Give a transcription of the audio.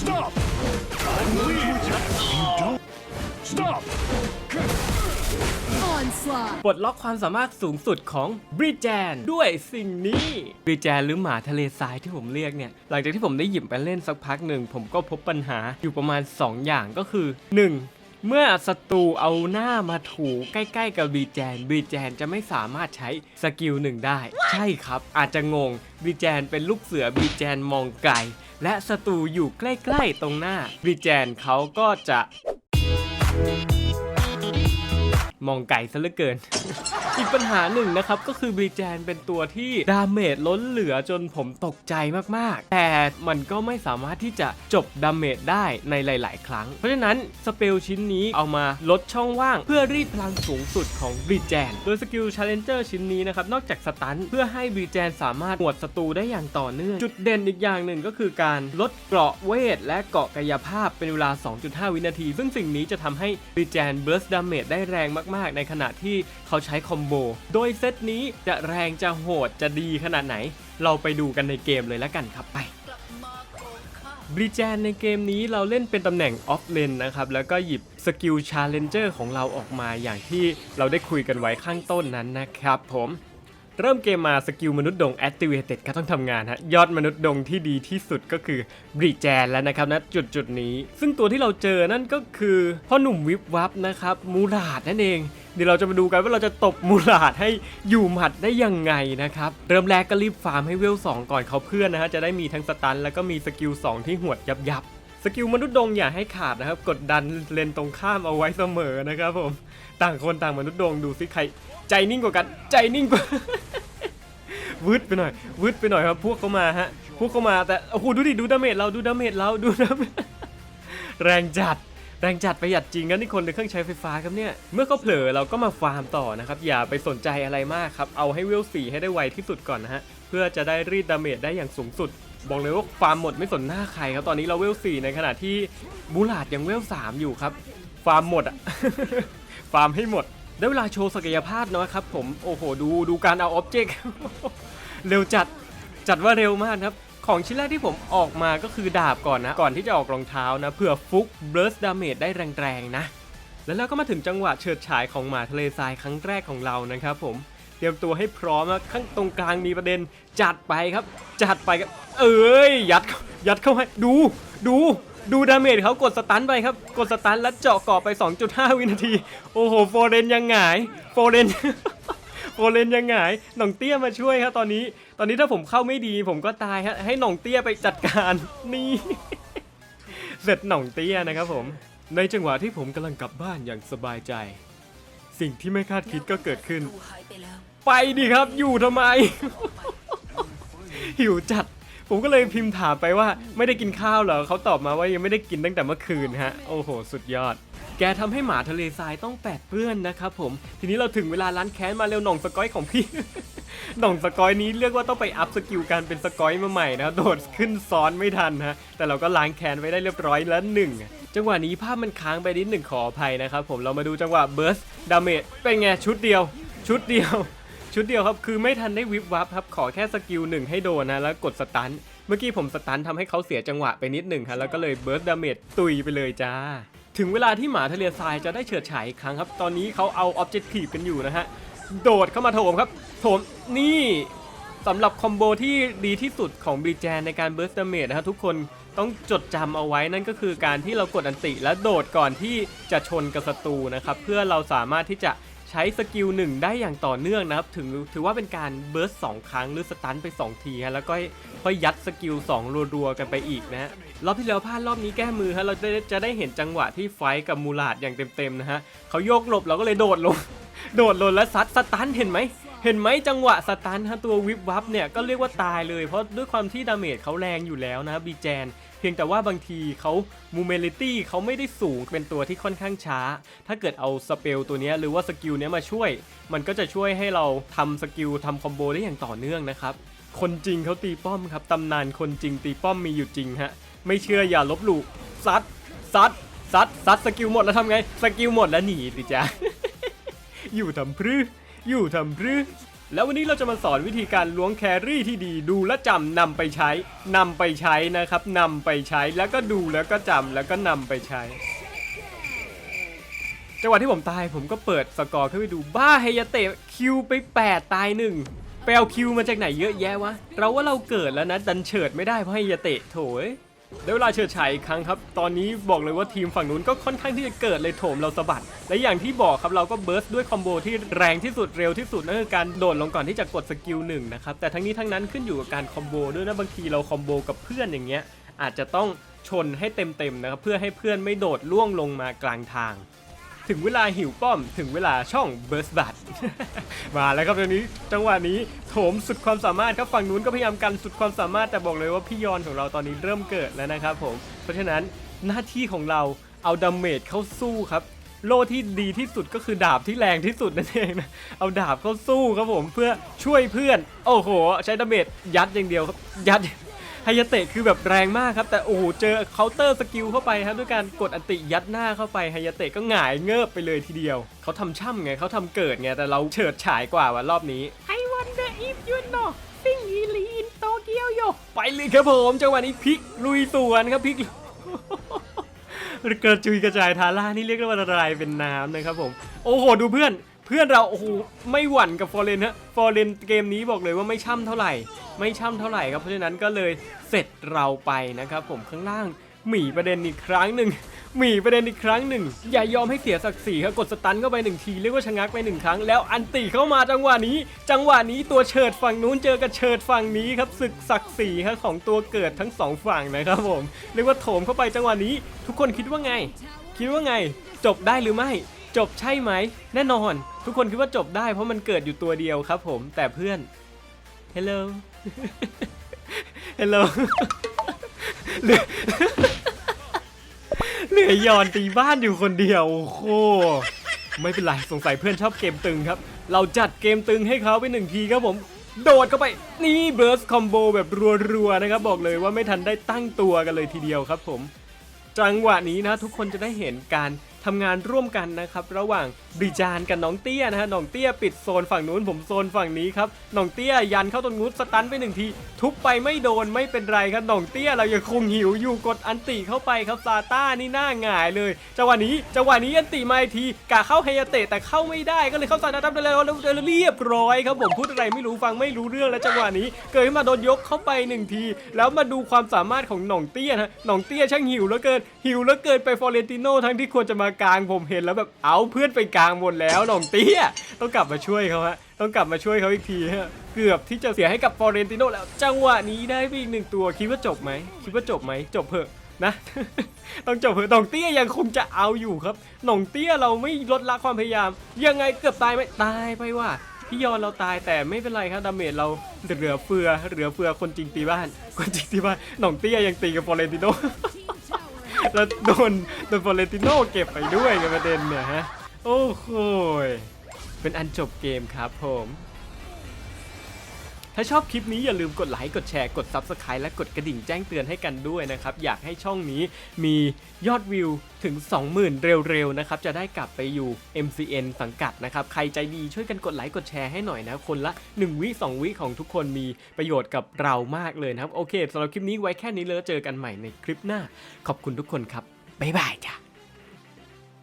Stop! Leave! You don't. Stop! Onslaught. ปลดล็อกความสามารถสูงสุดของบริแจนด้วยสิ่งนี้บริแจนหรือหมาทะเลทรายที่ผมเรียกเนี่ย หลังจากที่ผมได้หยิบไปเล่นสักพักหนึ่ง ผมก็พบปัญหาอยู่ประมาณ 2 อย่างก็คือ 1. เมื่อศัตรูเอาหน้ามาถูใกล้ๆกับบีแจนบีแจนจะไม่สามารถใช้สกิลหนึ่งได้ ใช่ครับ อาจจะงงบีแจนเป็นลูกเสือบีแจนมองไกล และศัตรูอยู่ใกล้ๆตรงหน้าบีแจนเขาก็จะ มองไก่ซะเหลือเกิน อีกปัญหาหนึ่งนะครับ ก็คือบรีแจนเป็นตัวที่ดาเมจล้นเหลือจนผมตกใจมากๆ แต่มันก็ไม่สามารถที่จะจบดาเมจได้ในหลาย ๆ ครั้ง เพราะฉะนั้นสเปลชิ้นนี้เอามาลดช่องว่าง เพื่อรีดพลังสูงสุดของบรีแจน โดยสกิลชาเลนเจอร์ชิ้นนี้นะครับนอกจากสตันเพื่อให้บรีแจนสามารถหวดศัตรูได้อย่างต่อเนื่องจุดเด่นอีกอย่างหนึ่งก็คือการลดเกราะเวท และเกาะกายภาพเป็นเวลา 2.5 วินาที ซึ่งสิ่งนี้จะทำให้บรีแจนเบิร์สดาเมจได้แรงมากๆ ในขณะที่เขาใช้คอมโบ โดยเซตนี้จะแรงจะโหดจะดีขนาดไหน เราไปดูกันในเกมเลยแล้วกันครับไปบริแจนในเกมนี้เราเล่นเป็นตำแหน่งออฟเลนนะครับ แล้วก็หยิบสกิลชาเลนเจอร์ของเราออกมาอย่างที่เราได้คุยกันไว้ข้างต้นนั้นนะครับผม เริ่มเกมมาสกิลมนุษย์ดง activated ก็ต้องทำงานฮะยอดมนุษย์ดงที่ดีที่สุดก็คือบริแจนแล้วนะครับณจุดจุดนี้ ซึ่งตัวที่เราเจอนั่นก็คือพ่อหนุ่มวิบวับนะครับมูราดนั่นเอง เดี๋ยวเราจะมาดูกันว่าเราจะตบมูราดให้อยู่หมัดได้ยังไงนะครับ เริ่มแรกก็รีบฟาร์มให้เวล 2 ก่อนเขาเพื่อนนะฮะจะได้มีทั้งสตัน แล้วก็มีสกิล2ที่หวดยับยับสกิลมนุษย์ดงอย่าให้ขาดนะครับ กดดันเลนตรงข้ามเอาไว้เสมอนะครับผม ต่างคนต่างมนุษย์ดงดูสิใคร ใจนิ่งกว่ากัน ใจนิ่งกว่า วืดไปหน่อยวืดไปหน่อยครับ พวกเขามาฮะ พวกเขามาแต่โอ้โหดูดิดูดาเมจเราดูดาเมจเราดูดาเมจแรงจัดแรงจัดประหยัดจริงกันนี่คนในเครื่องใช้ไฟฟ้าครับเนี่ย เมื่อเขาเผลอเราก็มาฟาร์มต่อนะครับ อย่าไปสนใจอะไรมากครับ เอาให้เวลสี่ให้ได้ไวที่สุดก่อนนะฮะ เพื่อจะได้รีดดาเมจได้อย่างสูงสุด บอกเลยว่าฟาร์มหมดไม่สนหน้าใครครับ ตอนนี้เราเวลสี่ในขณะที่บูลาดยังเวลสามอยู่ครับ ฟาร์มหมดอะฟาร์มให้หมด ได้เวลาโชว์ศักยภาพนะครับผม โอ้โห ดูดูการเอาออบเจกต์ เร็วจัดจัดว่าเร็วมากครับ ของชิ้นแรกที่ผมออกมาก็คือดาบก่อนนะ ก่อนที่จะออกรองเท้านะเพื่อฟุกเบิร์สดาเมจได้แรงๆนะ แล้วเราก็มาถึงจังหวะเฉิดฉายของหมาทะเลทรายครั้งแรกของเรานะครับผมเตรียมตัวให้พร้อมนะข้างตรงกลางมีประเด็นจัดไปครับ จัดไปครับ เอ้ยยัดเขายัดเข้าให้ดูดูดูดาเมจเขากดสตันไปครับ กดสตันแล้วเจาะเกาะไป 2.5 วินาที โอ้โห โฟเรนยังไงโฟเรน โฟเรนยังไงหน่องเตี้ยมาช่วยครับตอนนี้ ตอนนี้ถ้าผมเข้าไม่ดี ผมก็ตายฮะให้หน่องเตี้ยไปจัดการนี่เสร็จหน่องเตี้ยนะครับผม ในจังหวะที่ผมกำลังกลับบ้านอย่างสบายใจ สิ่งที่ไม่คาดคิดก็เกิดขึ้น ไปดิครับอยู่ทำไม หิวจัด ผมก็เลยพิมพ์ถามไปว่า ไม่ได้กินข้าวเหรอเขาตอบมาว่ายังไม่ได้กินตั้งแต่เมื่อคืนฮะ โอ้โห สุดยอด แกทำให้หมาทะเลทรายต้องแปดเปื้อนนะครับผม ทีนี้เราถึงเวลาล้านแค้นมาเร็วหน่องสกอยของพี่ หน่องสกอยนี้เรียกว่าต้องไปอัพสกิลการเป็นสกอยมาใหม่นะโดดขึ้นซ้อนไม่ทันฮะแต่เราก็ล้างแค้นไว้ได้เรียบร้อยแล้วหนึ่งจังหวะนี้ภาพมันค้างไปนิดหนึ่งขออภัยนะครับผมเรามาดูจังหวะเบิร์สดาเมจเป็นไงชุดเดียว ชุดเดียว ชุดเดียวครับคือไม่ทันได้วิบวับครับขอแค่สกิลหนึ่งให้โดนนะแล้วกดสตันเมื่อกี้ผมสตันทำให้เขาเสียจังหวะไปนิดหนึ่งครับแล้วก็เลยเบิร์สดาเมจตุยไปเลยจ้า ถึงเวลาที่หมาทะเลทรายจะได้เฉิดฉายอีกครั้งครับ ตอนนี้เขาเอาออบเจกตีฟกันอยู่นะฮะ โดดเข้ามาโถมครับ โถมนี่สำหรับคอมโบที่ดีที่สุดของบรีแจนในการเบิร์สดาเมจนะครับทุกคนต้องจดจำเอาไว้นั่นก็คือการที่เรากดอันติและโดดก่อนที่จะชนกับศัตรูนะครับเพื่อเราสามารถที่จะใช้สกิลหนึ่งได้อย่างต่อเนื่องนะครับถึงถือว่าเป็นการเบิร์สสองครั้งหรือสตันไป 2 ทีฮะแล้วก็ค่อยยัดสกิล2รัวๆกันไปอีกนะฮะ รอบที่แล้วพลาดรอบนี้แก้มือฮะเราจะได้เห็นจังหวะที่ไฟกับมูลาดอย่างเต็มๆนะฮะเขาโยกหลบเราก็เลยโดดลง โดดหลงแล้วซัดสตันเห็นไหมเห็นไหมจังหวะสตันฮะตัววิบวับเนี่ยก็เรียกว่าตายเลยเพราะด้วยความที่ดาเมจเขาแรงอยู่แล้วนะบีแจน เพียงแต่ว่าบางทีเขามูเมลิตี้เขาไม่ได้สูงเป็นตัวที่ค่อนข้างช้า ถ้าเกิดเอาสเปลตัวเนี้ยหรือว่าสกิลเนี้ยมาช่วย มันก็จะช่วยให้เราทำสกิลทำคอมโบได้อย่างต่อเนื่องนะครับคนจริงเขาตีป้อมครับตำนานคนจริงตีป้อมมีอยู่จริงฮะไม่เชื่ออย่าลบหลู่ซัดซัดซัดซัดสกิลหมดแล้วทำไงสกิลหมดแล้วหนีสิจ๊ะ อยู่ทำพรึอยู่ทำพรึแล้ววันนี้เราจะมาสอนวิธีการล้วงแครี่ที่ดีดูและจำนำไปใช้นำไปใช้นะครับนำไปใช้แล้วก็ดูแล้วก็จำแล้วก็นำไปใช้จังหวะที่ผมตายผมก็เปิดสกอร์ขึ้นไปดูบ้าเฮยเตะคิวไป 8 ตายหนึ่งไปเอาคิวมาจากไหนเยอะแยะวะ เราว่าเราเกิดแล้วนะ ดันเฉิดไม่ได้เพราะเฮยเตะโถย ได้เวลาเฉิดฉายอีกครั้งครับ ตอนนี้บอกเลยว่าทีมฝั่งนู้นก็ค่อนข้างที่จะเกิดเลยโถมเราสะบัด และอย่างที่บอกครับเราก็เบิร์สด้วยคอมโบที่แรงที่สุดเร็วที่สุดนั่นคือการโดดลงก่อนที่จะกดสกิลหนึ่งนะครับ แต่ทั้งนี้ทั้งนั้นขึ้นอยู่กับการคอมโบด้วยนะบางทีเราคอมโบกับเพื่อนอย่างเงี้ยอาจจะต้องชนให้เต็มๆนะครับเพื่อให้เพื่อนไม่โดดล่วงลงมากลางทาง ถึงเวลาหิวป้อม ถึงเวลาช่องเบิร์สบัตมาแล้วครับตอนนี้จังหวะนี้โถมสุดความสามารถครับฝั่งนู้นก็พยายามกันสุดความสามารถแต่บอกเลยว่าพี่ยอนของเราตอนนี้เริ่มเกิดแล้วนะครับผม เพราะฉะนั้นหน้าที่ของเราเอาดาเมจเข้าสู้ครับโล่ที่ดีที่สุดก็คือดาบที่แรงที่สุดนั่นเองนะ เอาดาบเข้าสู้ครับผมเพื่อช่วยเพื่อน โอ้โห ใช้ดาเมจยัดอย่างเดียวครับ ยัด ไฮยาเตะคือแบบแรงมากครับ แต่โอ้โหเจอเคาน์เตอร์สกิลเข้าไปครับด้วยการกดอันติยัดหน้าเข้าไปไฮยาเตะก็หงายเงิบไปเลยทีเดียว เขาทำช่ำไงเขาทำเกิดไง แต่เราเฉิดฉายกว่าว่ะรอบนี้ I wonder if you know sing really in Tokyo yo ไปเลยครับผมจังหวะนี้พลิกลุยสวนครับพลิกกระจุยกระจายทาร่านี่เรียกได้ว่าละลายเป็นน้ำนะครับผม โอ้โหดูเพื่อน เพื่อนเราโอ้โหไม่หวั่นกับฟอร์เรนฮะฟอร์เรนเกมนี้บอกเลยว่าไม่ช่ำเท่าไหร่ ไม่ช่ำเท่าไหร่ครับเพราะฉะนั้นก็เลยเสร็จเราไปนะครับ ผมข้างล่างหมีประเด็นอีกครั้งหนึ่งหมีประเด็นอีกครั้งหนึ่ง อย่ายอมให้เสียศักดิ์ศรีครับกดสตันเข้าไปหนึ่งทีเรียกว่าชะงักไปหนึ่งครั้งแล้วอันติเข้ามาจังหวะนี้ จังหวะนี้ตัวเฉิดฝั่งนู้นเจอกับเฉิดฝั่งนี้ครับศึกศักดิ์ศรีครับของตัวเกิดทั้งสองฝั่งนะครับผมเรียกว่าโถมเข้าไปจังหวะนี้ ทุกคนคิดว่าไง คิดว่าไง จบได้หรือไม่ จบใช่ไหม แน่นอน ทุกคนคิดว่าจบได้เพราะมันเกิดอยู่ตัวเดียวครับผมแต่เพื่อน hello hello เหลือเหลือยอนตีบ้านอยู่คนเดียวโอ้โหไม่เป็นไรสงสัยเพื่อนชอบเกมตึงครับ เราจัดเกมตึงให้เขาไปหนึ่งทีครับผม โดดเข้าไปนี่เบิร์สคอมโบแบบรัวๆนะครับ บอกเลยว่าไม่ทันได้ตั้งตัวกันเลยทีเดียวครับผม จังหวะนี้นะทุกคนจะได้เห็นการ ทำงานร่วมกันนะครับ ระหว่าง ริจานกับน้องเตี้ยนะฮะน้องเตี้ยปิดโซนฝั่งนู้นผมโซนฝั่งนี้ครับน้องเตี้ยยันเข้าตรงนู้นสตันไปหนึ่งทีทุบไปไม่โดนไม่เป็นไรครับน้องเตี้ยเรายังคงหิวอยู่กดอันติเข้าไปครับซาต้านี่หน้าหงายเลยจังหวะนี้จังหวะนี้อันติมาอีกทีกะเข้าเฮยเตะแต่เข้าไม่ได้ก็เลยเข้าซาต้าทับเลยแล้วเรียบร้อยครับผมพูดอะไรไม่รู้ฟังไม่รู้เรื่องแล้วจังหวะนี้เกิดขึ้นมาโดนยกเข้าไปหนึ่งที แล้วมาดูความสามารถของหน่องเตี้ยนะหน่องเตี้ยช่างหิวเหลือเกินหิวเหลือเกินไปฟอเรนติโนทั้งที่ควรจะมากลางผมเห็นแล้วแบบเอาเพื่อนไปกลางหมดแล้วหน่องเตี้ย ต้องกลับมาช่วยเขาฮะต้องกลับมาช่วยเขาอีกทีฮะเกือบที่จะเสียให้กับฟอเรนติโนแล้วจังหวะนี้ได้ไปอีกหนึ่งตัวคิดว่าจบไหมคิดว่าจบไหมจบเพอะนะต้องจบเพอะหน่องเตี้ยยังคงจะเอาอยู่ครับหน่องเตี้ยเราไม่ลดละความพยายาม ยังไงเกือบตายไหมตายไปว่าพี่ยอนเราตายแต่ไม่เป็นไรครับดาเมจเราเหลือเฟือเหลือเฟือคนจริงตีบ้าน คนจริงตีบ้านหน่องเตี้ยยังตีกับฟอเรนติโนแล้วโดนโดนฟอเรนติโนเก็บไปด้วยกับประเด็นเนี่ยฮะ โอ้โหเป็นอันจบเกมครับผม ถ้าชอบคลิปนี้อย่าลืมกดไลค์กดแชร์กด Subscribe และกดกระดิ่งแจ้งเตือนให้กันด้วยนะครับ อยากให้ช่องนี้มียอดวิวถึง 20,000 เร็วๆนะครับ จะได้กลับไปอยู่ MCN สังกัดนะครับ ใครใจดีช่วยกันกดไลค์กดแชร์ให้หน่อยนะ คนละ 1 วิ 2 วิของทุกคนมีประโยชน์กับเรามากเลยนะครับ โอเคสำหรับคลิปนี้ไว้แค่นี้เลยเจอกันใหม่ในคลิปหน้า ขอบคุณทุกคนครับบ๊ายบายจ้ะ